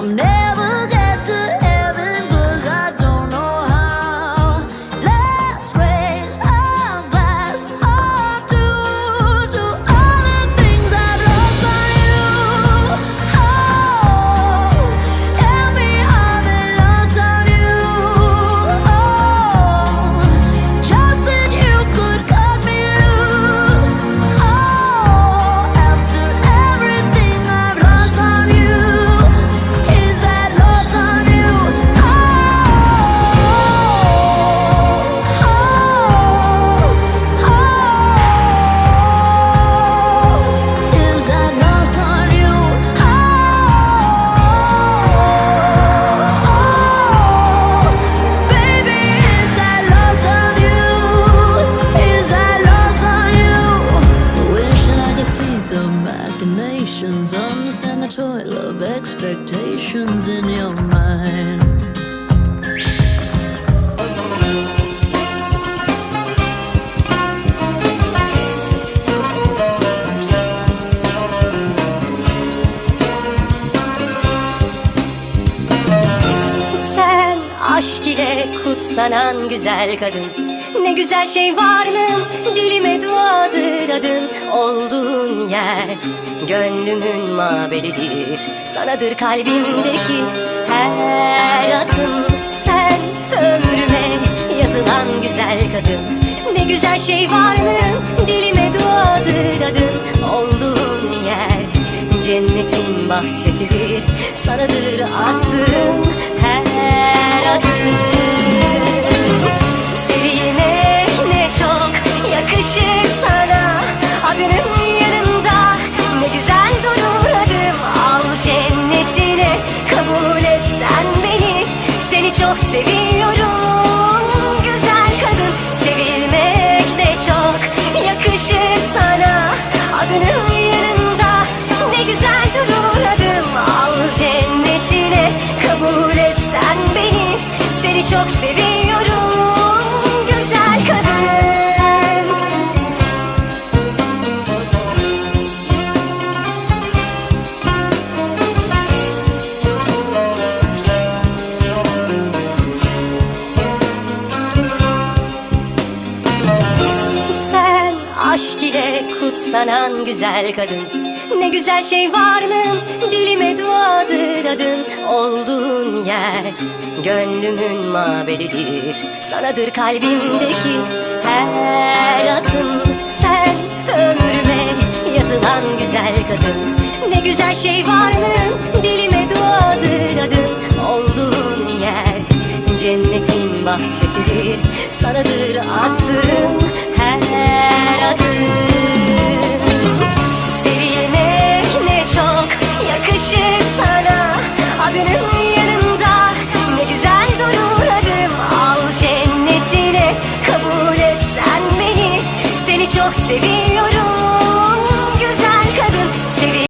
I'll never machinations, understand the toil of expectations in your mind. Sen aşk ile kutsanan güzel kadın. Ne güzel şey varlığın dilime duadır adın. Olduğun yer gönlümün mabedidir. Sanadır kalbimdeki her atın. Sen ömrüme yazılan güzel kadın. Ne güzel şey varlığın dilime duadır adın. Olduğun yer Cennetin bahçesidir. Sanadır attığım her çok seviyorum. Güzel kadın Sevilmek ne çok yakışır sana. Adının yanında ne güzel durur adım. Al cennetine kabul et sen beni. Seni çok seviyorum aşk ile kutsanan güzel kadın. Ne güzel şey varlığın dilime duadır adın. Olduğun yer gönlümün mabedidir. Sanadır kalbimdeki her atın. Sen ömrüme yazılan güzel kadın. Ne güzel şey varlığın dilime duadır adın. Olduğun yer Cennetin bahçesidir. Sanadır attığım çok seviyorum.